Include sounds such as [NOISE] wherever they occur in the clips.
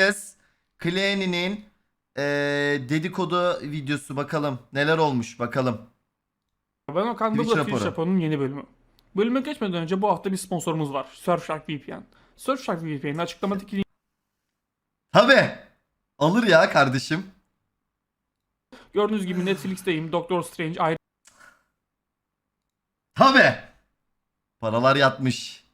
Andreas Kleini'nin eee dedikodu videosu bakalım. Neler olmuş bakalım. Ben Okan Twitch Baba Twitch raporu. raporunun yeni bölümü. Bölüme geçmeden önce bu hafta bir sponsorumuz var. Surfshark VPN. Surfshark VPN'in açıklamadaki Tabi. Alır ya kardeşim. gördüğünüz gibi Netflix'teyim. Doctor Strange ayrı Tabi. Paralar yatmış.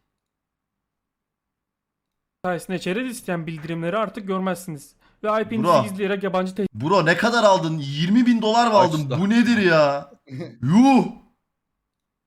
Sayesinde çerez isteyen bildirimleri artık görmezsiniz. Ve Bro. IP'nizi gizleyerek yabancı Bro ne kadar aldın? 20 bin dolar mı aldın? Kaçta? Bu nedir ya? [LAUGHS] Yuh.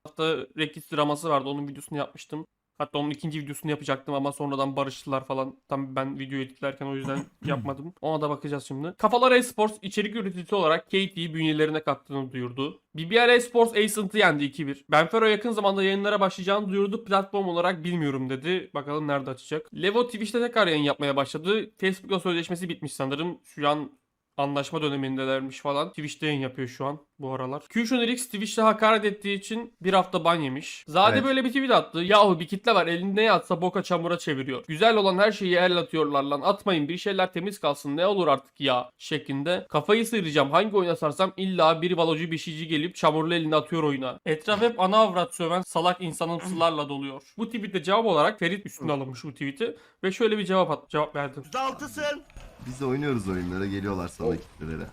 hafta Rekis draması vardı. Onun videosunu yapmıştım. Hatta onun ikinci videosunu yapacaktım ama sonradan barıştılar falan. Tam ben video editlerken o yüzden [CLEARS THROAT] yapmadım. Ona da bakacağız şimdi. Kafalar Esports içerik üreticisi olarak KT'yi bünyelerine kattığını duyurdu. BBR Esports Ascent'ı yendi 2-1. Benfero yakın zamanda yayınlara başlayacağını duyurdu. Platform olarak bilmiyorum dedi. Bakalım nerede açacak. Levo Twitch'te tekrar yayın yapmaya başladı. Facebook'la sözleşmesi bitmiş sanırım. Şu an anlaşma dönemindelermiş falan. Twitch'te yayın yapıyor şu an bu aralar. Fusion Rix Twitch'te hakaret ettiği için bir hafta ban yemiş. Zade Evet. böyle bir tweet attı. Yahu bir kitle var elinde ne atsa boka çamura çeviriyor. Güzel olan her şeyi el atıyorlar lan. Atmayın bir şeyler temiz kalsın ne olur artık ya şeklinde. Kafayı sıyıracağım hangi oyuna sarsam illa bir valocu bir şeyci gelip çamurlu elini atıyor oyuna. Etraf hep ana avrat söven salak insanın sularla doluyor. Bu tweette cevap olarak Ferit üstüne alınmış bu tweet'i ve şöyle bir cevap at cevap verdi. %6'sın. Biz de oynuyoruz oyunlara geliyorlar sana kitlelere.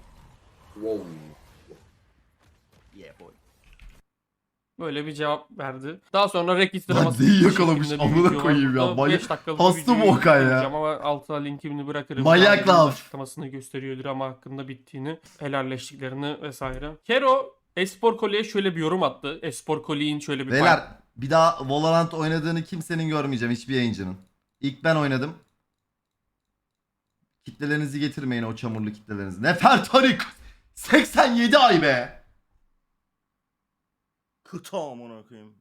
Wow. Yeah boy. Böyle bir cevap verdi. Daha sonra Rekis Lan draması neyi yakalamış, amına koyayım ya. Manyak- hasta mı Okan ya? Ama altına linkini bırakırım. Manyak laf. Açıklamasını gösteriyor drama hakkında bittiğini, helalleştiklerini vesaire. Kero Espor Koli'ye şöyle bir yorum attı. Espor Koli'nin şöyle bir Beyler bir daha Valorant oynadığını kimsenin görmeyeceğim hiçbir yayıncının. İlk ben oynadım. Kitlelerinizi getirmeyin o çamurlu kitlelerinizi. Nefertari 87 ay be. Kıta amına koyayım.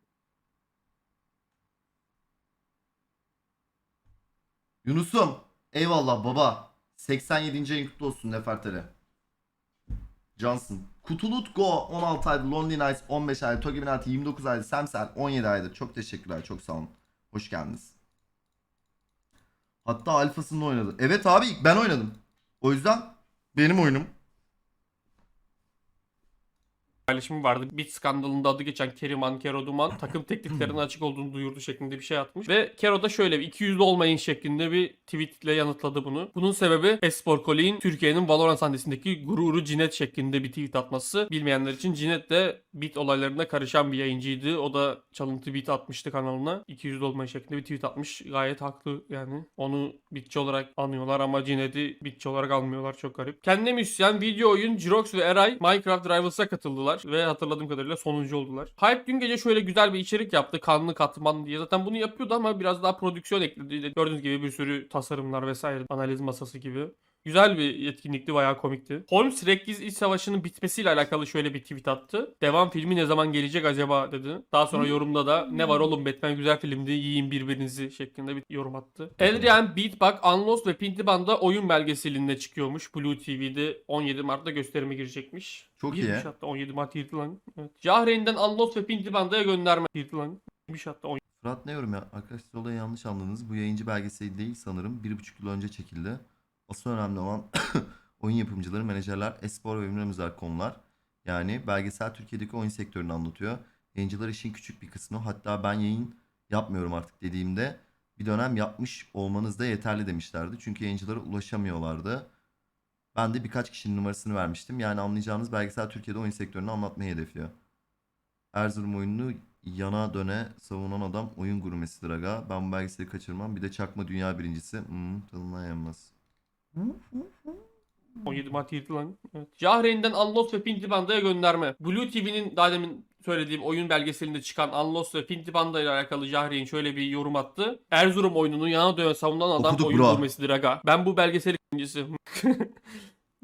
Yunus'um eyvallah baba. 87. ayın kutlu olsun Nefertari. Johnson. Kutulut Go 16 aydır. Lonely Nights 15 aydır. Togi Binati 29 aydır. Semsel 17 aydır. Çok teşekkürler. Çok sağ olun. Hoş geldiniz. Hatta alfasında oynadı. Evet abi ben oynadım. O yüzden benim oyunum. Paylaşımı vardı. Bit skandalında adı geçen Keriman Kero Duman takım tekliflerine açık olduğunu duyurdu şeklinde bir şey atmış. Ve Kero da şöyle bir 200'lü olmayın şeklinde bir tweetle yanıtladı bunu. Bunun sebebi Espor Koli'nin Türkiye'nin Valorant sahnesindeki gururu Cinet şeklinde bir tweet atması. Bilmeyenler için Cinet de bit olaylarına karışan bir yayıncıydı. O da çalıntı bit atmıştı kanalına. 200'lü olmayın şeklinde bir tweet atmış. Gayet haklı yani. Onu bitçi olarak anıyorlar ama Cinet'i bitçi olarak almıyorlar. Çok garip. Kendine müzisyen, video oyun, Jirox ve Eray Minecraft Rivals'a katıldılar ve hatırladığım kadarıyla sonuncu oldular. Hype dün gece şöyle güzel bir içerik yaptı. Kanlı katman diye. Zaten bunu yapıyordu ama biraz daha prodüksiyon ekledi. Gördüğünüz gibi bir sürü tasarımlar vesaire. Analiz masası gibi. Güzel bir etkinlikti, bayağı komikti. Holmes Rekkiz İç Savaşı'nın bitmesiyle alakalı şöyle bir tweet attı. Devam filmi ne zaman gelecek acaba dedi. Daha sonra yorumda da ne var oğlum Batman güzel filmdi yiyin birbirinizi şeklinde bir yorum attı. Adrian Beatbug, Unlost ve Pintiband'a oyun belgeselinde çıkıyormuş. Blue TV'de 17 Mart'ta gösterime girecekmiş. Çok Girmiş iyi. hatta 17 Mart girdi lan. Evet. Jahreyn'den Unlost ve Pintiband'a gönderme girdi lan. Girmiş hatta 17 Fırat ne yorum ya? Arkadaşlar olayı yanlış anladınız. Bu yayıncı belgeseli değil sanırım. Bir buçuk yıl önce çekildi. Asıl önemli olan [COUGHS] oyun yapımcıları, menajerler, espor ve bilmem özel konular. Yani belgesel Türkiye'deki oyun sektörünü anlatıyor. Yayıncılar işin küçük bir kısmı. Hatta ben yayın yapmıyorum artık dediğimde bir dönem yapmış olmanız da yeterli demişlerdi. Çünkü yayıncılara ulaşamıyorlardı. Ben de birkaç kişinin numarasını vermiştim. Yani anlayacağınız belgesel Türkiye'de oyun sektörünü anlatmayı hedefliyor. Erzurum oyununu yana döne savunan adam oyun gurmesidir aga. Ben bu belgeseli kaçırmam. Bir de çakma dünya birincisi. Hmm, tadından yenmez. 17 Mart girdi lan. Evet. Jahreyn'den Unlost ve Pintibanda'ya gönderme. Blue TV'nin daha demin söylediğim oyun belgeselinde çıkan Unlost ve Pintibanda ile alakalı Jahreyn şöyle bir yorum attı. Erzurum oyununu yana döne savunan adam Okuduk oyun bro. gurmesidir aga. Ben bu belgeseli ikincisi. [LAUGHS]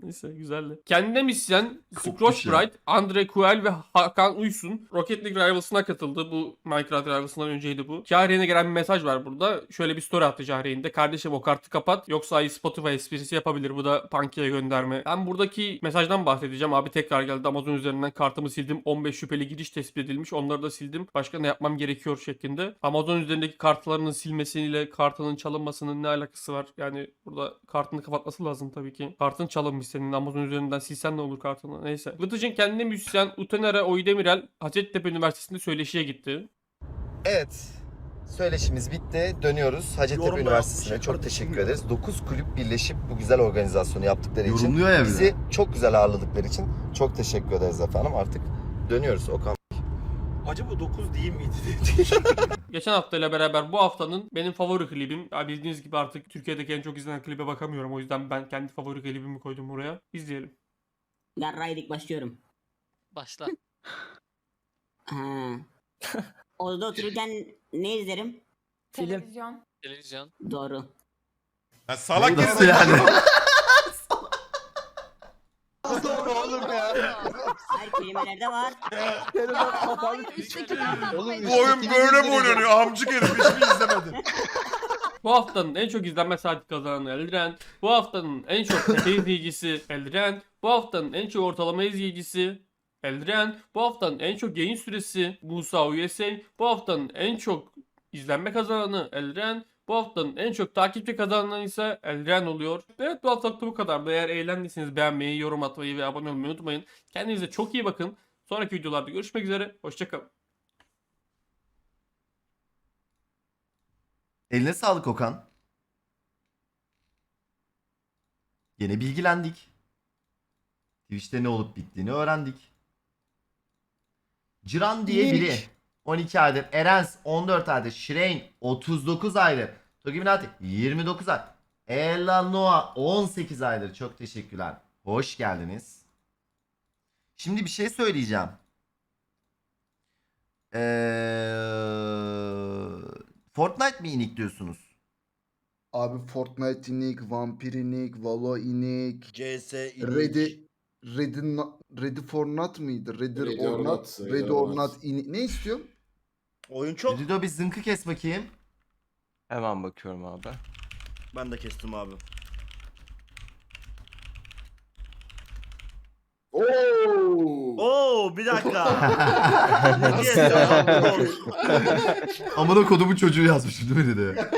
Neyse güzeldi. Kendine misyen, ya. Bright, Andre Kuel ve Hakan Uysun Rocket League Rivals'ına katıldı. Bu Minecraft Rivals'ından önceydi bu. Cahreyn'e gelen bir mesaj var burada. Şöyle bir story attı Cahreyn'de. Kardeşim o kartı kapat yoksa Spotify esprisi yapabilir. Bu da Punky'ye gönderme. Ben buradaki mesajdan bahsedeceğim. Abi tekrar geldi. Amazon üzerinden kartımı sildim. 15 şüpheli giriş tespit edilmiş. Onları da sildim. Başka ne yapmam gerekiyor şeklinde. Amazon üzerindeki kartlarının silmesiyle kartının çalınmasının ne alakası var? Yani burada kartını kapatması lazım tabii ki. Kartın çalınmış senin. Amazon üzerinden silsen ne olur kartını? Neyse. Vıtıcın kendine müzisyen Utenera Oydemirel Hacettepe Üniversitesi'nde söyleşiye gitti. Evet. Söyleşimiz bitti. Dönüyoruz Hacettepe Yorum Üniversitesi'ne. yapmış Çok teşekkür ederiz. 9 kulüp birleşip bu güzel organizasyonu yaptıkları için. Yorumluyor ya bir de. Bizi çok güzel ağırladıkları için çok teşekkür ederiz efendim. Artık dönüyoruz Okan. Acaba 9 değil miydi? [LAUGHS] Geçen haftayla beraber bu haftanın benim favori klibim. Ya bildiğiniz gibi artık Türkiye'deki en çok izlenen klibe bakamıyorum. O yüzden ben kendi favori klibimi koydum buraya. İzleyelim. Yarraydık başlıyorum. Başla. [LAUGHS] Ha. Orada otururken ne izlerim? Televizyon. Televizyon. Doğru. Ya salak Nasıl [LAUGHS] ya. yani? Her kelimelerde var. Hayır üsttekiler de Bu oyun böyle mi oynanıyor? Amcık herif hiç mi izlemedi? Bu haftanın en çok izlenme saati kazanan Eldiren. Bu haftanın en çok tepe izleyicisi Eldiren. Bu haftanın en çok ortalama izleyicisi Eldiren. Bu haftanın en çok yayın süresi Musa USA. Bu haftanın en çok izlenme kazananı Eldiren. Bu haftanın en çok takipçi kazanan ise Eldiren oluyor. Evet bu haftalık da bu kadar. Eğer eğlendiyseniz beğenmeyi, yorum atmayı ve abone olmayı unutmayın. Kendinize çok iyi bakın. Sonraki videolarda görüşmek üzere. Hoşçakalın. Eline sağlık Okan. Yine bilgilendik. Twitch'te ne olup bittiğini öğrendik. Ciran diye biri 12 aydır. Erens 14 aydır. Şireyn 39 aydır. Togiminati 29 ay. Ella Noah 18 aydır. Çok teşekkürler. Hoş geldiniz. Şimdi bir şey söyleyeceğim. Eee Fortnite mi inik diyorsunuz? Abi Fortnite inik, Vampir inik, Valo inik, CS Ready Ready, no- Ready for Not mıydı? Ready, Ready or Not, Ready, Ready or Not. inik. Ne istiyorsun? Oyun çok. Dido bir zınkı kes bakayım. Hemen bakıyorum abi. Ben de kestim abi. Oo! Oo bir dakika. [LAUGHS] ne? Amına kodumun çocuğu yazmış değil mi dedi.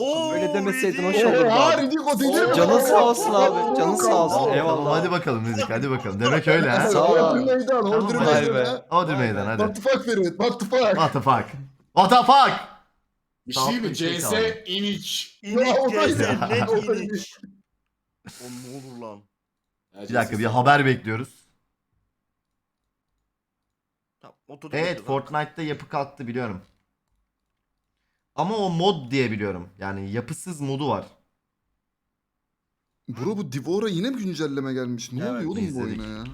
Oo, Böyle demeseydin hoş olurdu abi. Dedi. Canın sağ olsun abi. Canın sağ olsun. Tamam, Eyvallah. hadi bakalım Müzik hadi bakalım. Demek öyle ha. Sağ ol abi. meydan, Hodri Tamam, meydan. ha. Hadi meydan hadi. What the fuck Ferit? What the fuck? What the fuck? What the fuck? Bir şey mi? Tamam, CS tamam. iniç. İnik o da CS ya. net O da inik. O ne olur lan. Bir dakika bir haber bekliyoruz. Tamam, oturduk Evet oturduk. Fortnite'da yapı kalktı biliyorum. Ama o mod diye biliyorum. Yani yapısız modu var. Bro bu Divora yine mi güncelleme gelmiş? Ne Evet, oluyor oğlum bu izledik. oyuna ya?